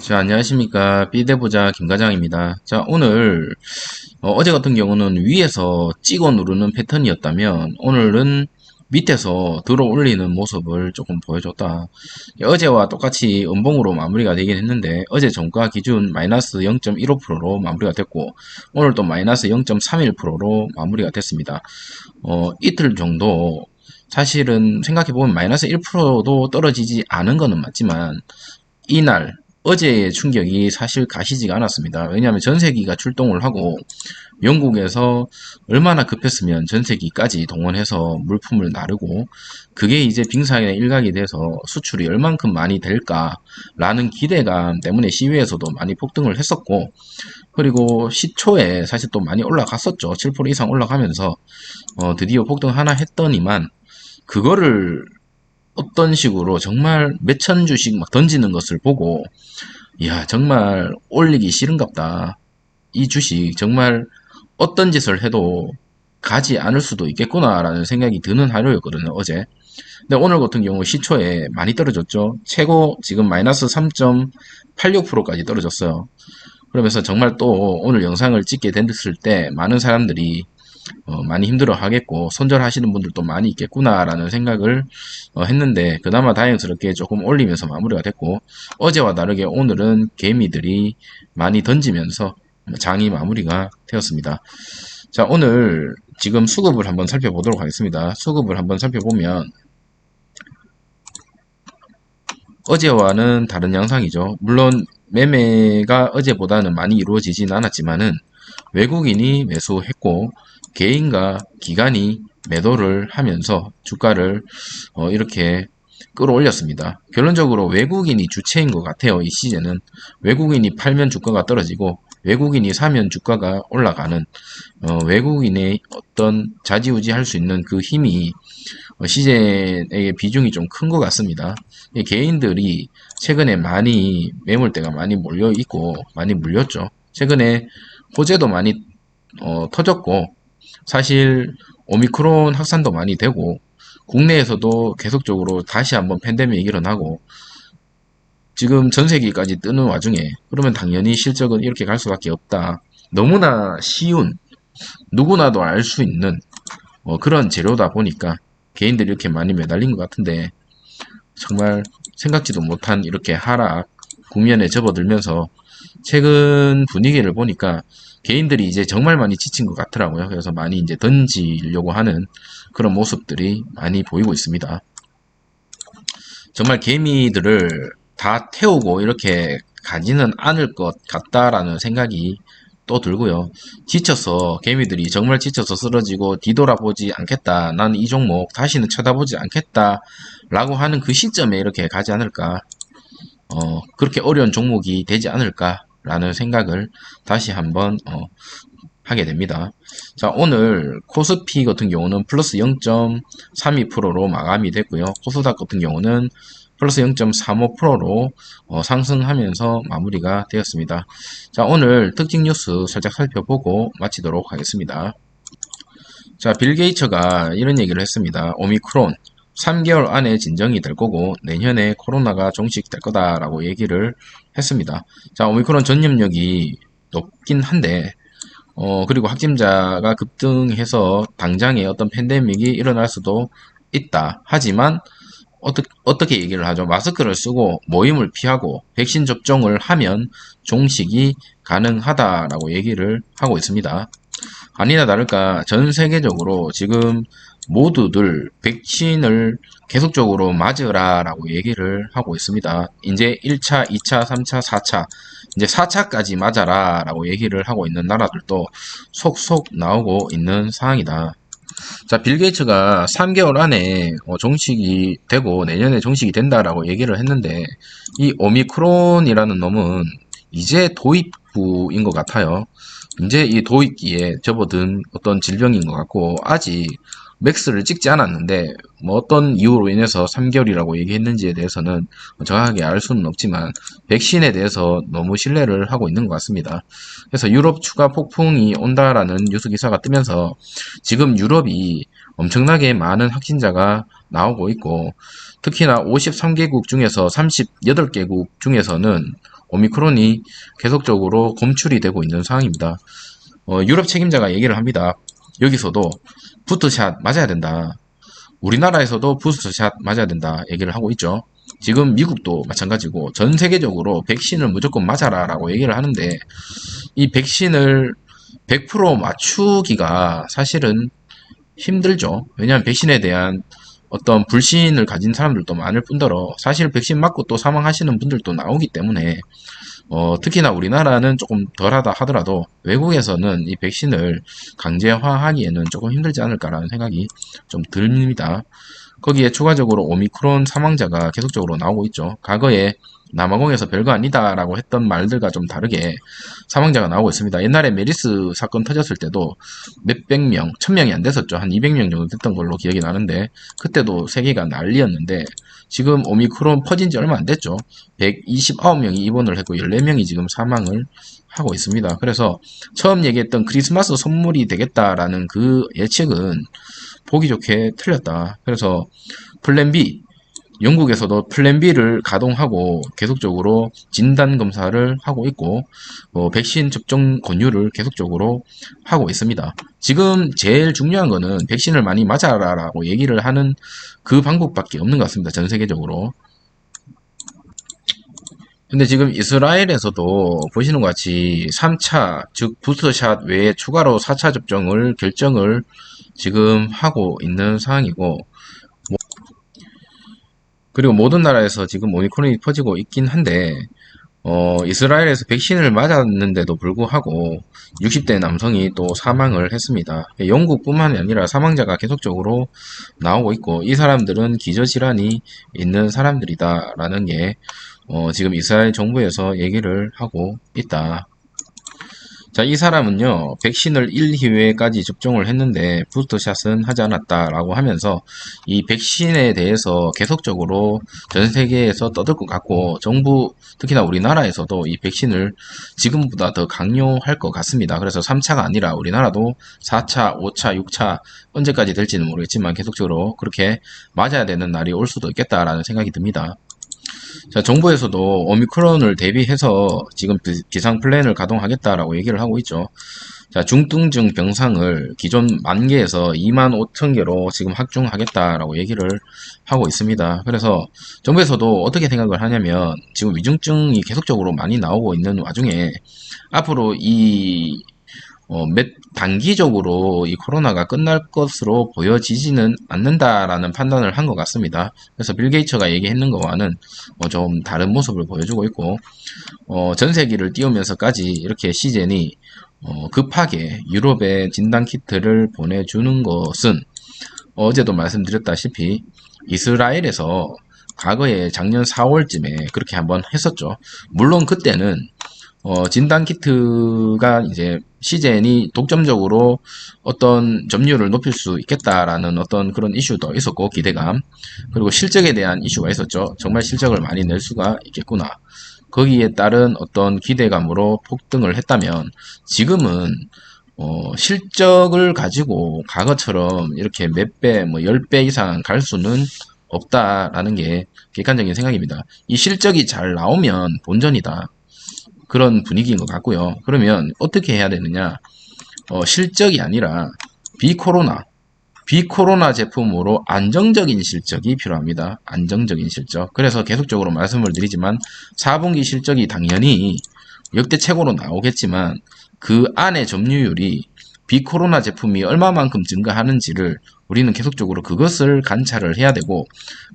자, 안녕하십니까. 비대부자 김과장입니다. 자, 오늘, 어, 제 같은 경우는 위에서 찍어 누르는 패턴이었다면, 오늘은 밑에서 들어 올리는 모습을 조금 보여줬다. 어제와 똑같이 음봉으로 마무리가 되긴 했는데, 어제 종가 기준 마이너스 0.15%로 마무리가 됐고, 오늘 또 마이너스 0.31%로 마무리가 됐습니다. 어, 이틀 정도, 사실은 생각해보면 마이너스 1%도 떨어지지 않은 거는 맞지만, 이날, 어제의 충격이 사실 가시지가 않았습니다. 왜냐하면 전세기가 출동을 하고 영국에서 얼마나 급했으면 전세기까지 동원해서 물품을 나르고 그게 이제 빙상의 일각이 돼서 수출이 얼만큼 많이 될까라는 기대감 때문에 시위에서도 많이 폭등을 했었고 그리고 시초에 사실 또 많이 올라갔었죠. 7% 이상 올라가면서 어, 드디어 폭등 하나 했더니만 그거를 어떤 식으로 정말 몇천 주씩 막 던지는 것을 보고 이야 정말 올리기 싫은갑다. 이 주식 정말 어떤 짓을 해도 가지 않을 수도 있겠구나라는 생각이 드는 하루였거든요 어제. 근데 오늘 같은 경우 시초에 많이 떨어졌죠. 최고 지금 마이너스 3.86%까지 떨어졌어요. 그러면서 정말 또 오늘 영상을 찍게 됐을 때 많은 사람들이 어, 많이 힘들어 하겠고 손절하시는 분들도 많이 있겠구나라는 생각을 어, 했는데 그나마 다행스럽게 조금 올리면서 마무리가 됐고 어제와 다르게 오늘은 개미들이 많이 던지면서 장이 마무리가 되었습니다. 자 오늘 지금 수급을 한번 살펴보도록 하겠습니다. 수급을 한번 살펴보면 어제와는 다른 양상이죠. 물론 매매가 어제보다는 많이 이루어지진 않았지만은 외국인이 매수했고 개인과 기관이 매도를 하면서 주가를 어, 이렇게 끌어올렸습니다. 결론적으로 외국인이 주체인 것 같아요. 이 시즌은 외국인이 팔면 주가가 떨어지고 외국인이 사면 주가가 올라가는 어, 외국인의 어떤 자지우지 할 수 있는 그 힘이 어, 시즌의 비중이 좀 큰 것 같습니다. 개인들이 최근에 많이 매물대가 많이 몰려 있고 많이 물렸죠. 최근에 호재도 많이 어, 터졌고 사실 오미크론 확산도 많이 되고 국내에서도 계속적으로 다시 한번 팬데믹이 일어나고 지금 전세기까지 뜨는 와중에 그러면 당연히 실적은 이렇게 갈 수밖에 없다. 너무나 쉬운 누구나도 알 수 있는 어, 그런 재료다 보니까 개인들이 이렇게 많이 매달린 것 같은데 정말 생각지도 못한 이렇게 하락 국면에 접어들면서 최근 분위기를 보니까 개인들이 이제 정말 많이 지친 것 같더라고요. 그래서 많이 이제 던지려고 하는 그런 모습들이 많이 보이고 있습니다. 정말 개미들을 다 태우고 이렇게 가지는 않을 것 같다라는 생각이 또 들고요. 지쳐서 개미들이 정말 지쳐서 쓰러지고 뒤돌아보지 않겠다. 나는 이 종목 다시는 쳐다보지 않겠다. 라고 하는 그 시점에 이렇게 가지 않을까. 어, 그렇게 어려운 종목이 되지 않을까. 라는 생각을 다시 한번 어, 하게 됩니다. 자, 오늘 코스피 같은 경우는 플러스 0.32%로 마감이 됐고요. 코스닥 같은 경우는 플러스 0.35%로 어, 상승하면서 마무리가 되었습니다. 자, 오늘 특징 뉴스 살짝 살펴보고 마치도록 하겠습니다. 자, 빌 게이처가 이런 얘기를 했습니다. 오미크론 3개월 안에 진정이 될 거고 내년에 코로나가 종식될 거다라고 얘기를 했습니다. 자, 오미크론 전염력이 높긴 한데 어, 그리고 확진자가 급등해서 당장에 어떤 팬데믹이 일어날 수도 있다. 하지만 어떻게, 어떻게 얘기를 하죠? 마스크를 쓰고 모임을 피하고 백신 접종을 하면 종식이 가능하다라고 얘기를 하고 있습니다. 아니나 다를까 전 세계적으로 지금 모두들 백신을 계속적으로 맞으라 라고 얘기를 하고 있습니다. 이제 1차, 2차, 3차, 4차, 이제 4차까지 맞아라 라고 얘기를 하고 있는 나라들도 속속 나오고 있는 상황이다. 자, 빌 게이츠가 3개월 안에 어, 종식이 되고 내년에 종식이 된다라고 얘기를 했는데 이 오미크론이라는 놈은 이제 도입부인 것 같아요. 이제 이 도입기에 접어든 어떤 질병인 것 같고 아직 맥스를 찍지 않았는데 뭐 어떤 이유로 인해서 3개월이라고 얘기했는지에 대해서는 정확하게 알 수는 없지만 백신에 대해서 너무 신뢰를 하고 있는 것 같습니다. 그래서 유럽 추가 폭풍이 온다라는 뉴스 기사가 뜨면서 지금 유럽이 엄청나게 많은 확진자가 나오고 있고 특히나 53개국 중에서 38개국 중에서는 오미크론이 계속적으로 검출이 되고 있는 상황입니다. 어, 유럽 책임자가 얘기를 합니다. 여기서도 부스터샷 맞아야 된다. 우리나라에서도 부스터샷 맞아야 된다 얘기를 하고 있죠. 지금 미국도 마찬가지고 전 세계적으로 백신을 무조건 맞아라 라고 얘기를 하는데 이 백신을 100% 맞추기가 사실은 힘들죠. 왜냐하면 백신에 대한 어떤 불신을 가진 사람들도 많을 뿐더러 사실 백신 맞고 또 사망하시는 분들도 나오기 때문에 어, 특히나 우리나라는 조금 덜하다 하더라도 외국에서는 이 백신을 강제화하기에는 조금 힘들지 않을까라는 생각이 좀 듭니다. 거기에 추가적으로 오미크론 사망자가 계속적으로 나오고 있죠. 과거에 남아공에서 별거 아니다라고 했던 말들과 좀 다르게 사망자가 나오고 있습니다. 옛날에 메리스 사건 터졌을 때도 몇백 명, 천 명이 안 됐었죠. 한 200명 정도 됐던 걸로 기억이 나는데 그때도 세계가 난리였는데 지금 오미크론 퍼진 지 얼마 안 됐죠. 129명이 입원을 했고 14명이 지금 사망을 하고 있습니다. 그래서 처음 얘기했던 크리스마스 선물이 되겠다라는 그 예측은 보기 좋게 틀렸다. 그래서 플랜 B 영국에서도 플랜 B를 가동하고 계속적으로 진단 검사를 하고 있고 어, 백신 접종 권유를 계속적으로 하고 있습니다. 지금 제일 중요한 거는 백신을 많이 맞아라라고 얘기를 하는 그 방법밖에 없는 것 같습니다. 전 세계적으로. 근데 지금 이스라엘에서도 보시는 것 같이 3차, 즉 부스터샷 외에 추가로 4차 접종을 결정을 지금 하고 있는 상황이고 그리고 모든 나라에서 지금 오미크론이 퍼지고 있긴 한데 어, 이스라엘에서 백신을 맞았는데도 불구하고 60대 남성이 또 사망을 했습니다. 영국뿐만이 아니라 사망자가 계속적으로 나오고 있고 이 사람들은 기저질환이 있는 사람들이다라는 게 어, 지금 이스라엘 정부에서 얘기를 하고 있다. 자, 이 사람은요, 백신을 1회까지 접종을 했는데, 부스터샷은 하지 않았다라고 하면서, 이 백신에 대해서 계속적으로 전 세계에서 떠들 것 같고, 정부, 특히나 우리나라에서도 이 백신을 지금보다 더 강요할 것 같습니다. 그래서 3차가 아니라 우리나라도 4차, 5차, 6차, 언제까지 될지는 모르겠지만, 계속적으로 그렇게 맞아야 되는 날이 올 수도 있겠다라는 생각이 듭니다. 자, 정부에서도 오미크론을 대비해서 지금 비- 비상 플랜을 가동하겠다라고 얘기를 하고 있죠. 자, 중증증 병상을 기존 만 개에서 2만 5천 개로 지금 확충하겠다라고 얘기를 하고 있습니다. 그래서 정부에서도 어떻게 생각을 하냐면 지금 위중증이 계속적으로 많이 나오고 있는 와중에 앞으로 이 어, 몇 단기적으로 이 코로나가 끝날 것으로 보여지지는 않는다라는 판단을 한 것 같습니다. 그래서 빌 게이츠가 얘기했는 것과는 어, 좀 다른 모습을 보여주고 있고 어, 전 세기를 띄우면서까지 이렇게 시젠이 어, 급하게 유럽에 진단 키트를 보내주는 것은 어제도 말씀드렸다시피 이스라엘에서 과거에 작년 4월쯤에 그렇게 한번 했었죠. 물론 그때는 어, 진단 키트가 이제 시젠이 독점적으로 어떤 점유율을 높일 수 있겠다라는 어떤 그런 이슈도 있었고 기대감 그리고 실적에 대한 이슈가 있었죠. 정말 실적을 많이 낼 수가 있겠구나. 거기에 따른 어떤 기대감으로 폭등을 했다면 지금은 어, 실적을 가지고 과거처럼 이렇게 몇 배, 뭐 10배 이상 갈 수는 없다라는 게 객관적인 생각입니다. 이 실적이 잘 나오면 본전이다. 그런 분위기인 것 같고요. 그러면 어떻게 해야 되느냐? 어, 실적이 아니라 비코로나, 비코로나 제품으로 안정적인 실적이 필요합니다. 안정적인 실적. 그래서 계속적으로 말씀을 드리지만 4분기 실적이 당연히 역대 최고로 나오겠지만 그 안에 점유율이 비코로나 제품이 얼마만큼 증가하는지를 우리는 계속적으로 그것을 관찰을 해야 되고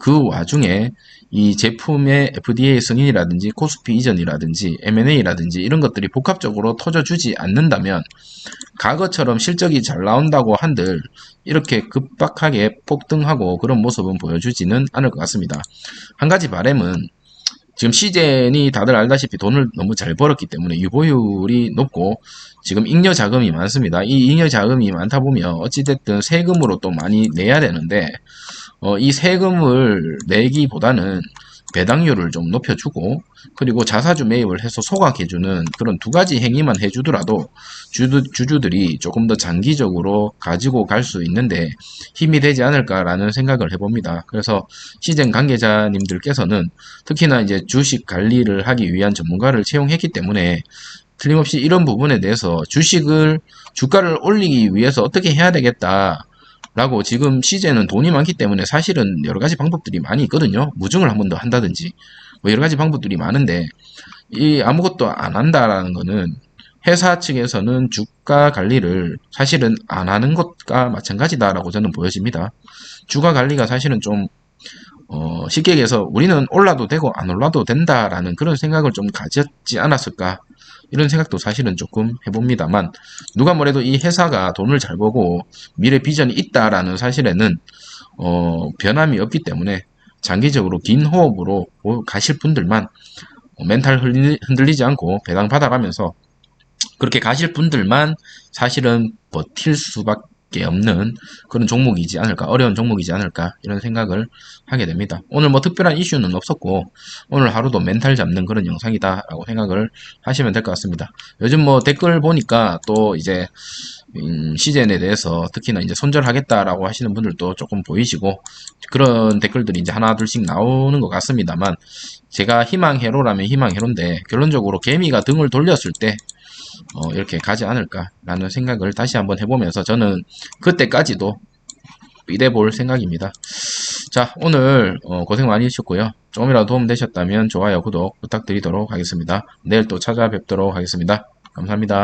그 와중에 이 제품의 FDA 승인이라든지 코스피 이전이라든지 M&A라든지 이런 것들이 복합적으로 터져주지 않는다면 과거처럼 실적이 잘 나온다고 한들 이렇게 급박하게 폭등하고 그런 모습은 보여주지는 않을 것 같습니다. 한 가지 바램은 지금 시젠이 다들 알다시피 돈을 너무 잘 벌었기 때문에 유보율이 높고 지금 잉여 자금이 많습니다. 이 잉여 자금이 많다 보면 어찌됐든 세금으로 또 많이 내야 되는데 어, 이 세금을 내기보다는 배당률을 좀 높여주고 그리고 자사주 매입을 해서 소각해주는 그런 두 가지 행위만 해주더라도 주주, 주주 들이 조금 더 장기적으로 가지고 갈 수 있는데 힘이 되지 않을까라는 생각을 해봅니다. 그래서 시젠 관계자님들께서는 특히나 이제 주식 관리를 하기 위한 전문가를 채용했기 때문에 틀림없이 이런 부분에 대해서 주식을 주가를 올리기 위해서 어떻게 해야 되겠다. 라고 지금 시제는 돈이 많기 때문에 사실은 여러 가지 방법들이 많이 있거든요. 무증을 한 번 더 한다든지 뭐 여러 가지 방법들이 많은데 이 아무것도 안 한다라는 거는 회사 측에서는 주가 관리를 사실은 안 하는 것과 마찬가지다라고 저는 보여집니다. 주가 관리가 사실은 좀 어, 쉽게 얘기해서 우리는 올라도 되고 안 올라도 된다라는 그런 생각을 좀 가졌지 않았을까? 이런 생각도 사실은 조금 해봅니다만 누가 뭐래도 이 회사가 돈을 잘 벌고 미래 비전이 있다라는 사실에는 어, 변함이 없기 때문에 장기적으로 긴 호흡으로 가실 분들만 어, 멘탈 흔들리, 흔들리지 않고 배당 받아가면서 그렇게 가실 분들만 사실은 버틸 수밖에 없는 그런 종목이지 않을까 어려운 종목이지 않을까 이런 생각을 하게 됩니다. 오늘 뭐 특별한 이슈는 없었고 오늘 하루도 멘탈 잡는 그런 영상이다 라고 생각을 하시면 될 것 같습니다. 요즘 뭐 댓글 보니까 또 이제 음, 시젠에 대해서 특히나 이제 손절하겠다라고 하시는 분들도 조금 보이시고 그런 댓글들이 이제 하나 둘씩 나오는 것 같습니다만 제가 희망회로라면 희망회로인데 결론적으로 개미가 등을 돌렸을 때 어, 이렇게 가지 않을까라는 생각을 다시 한번 해보면서 저는 그때까지도 삐대볼 생각입니다. 자, 오늘 어, 고생 많이 하셨고요. 조금이라도 도움 되셨다면 좋아요, 구독 부탁드리도록 하겠습니다. 내일 또 찾아뵙도록 하겠습니다. 감사합니다.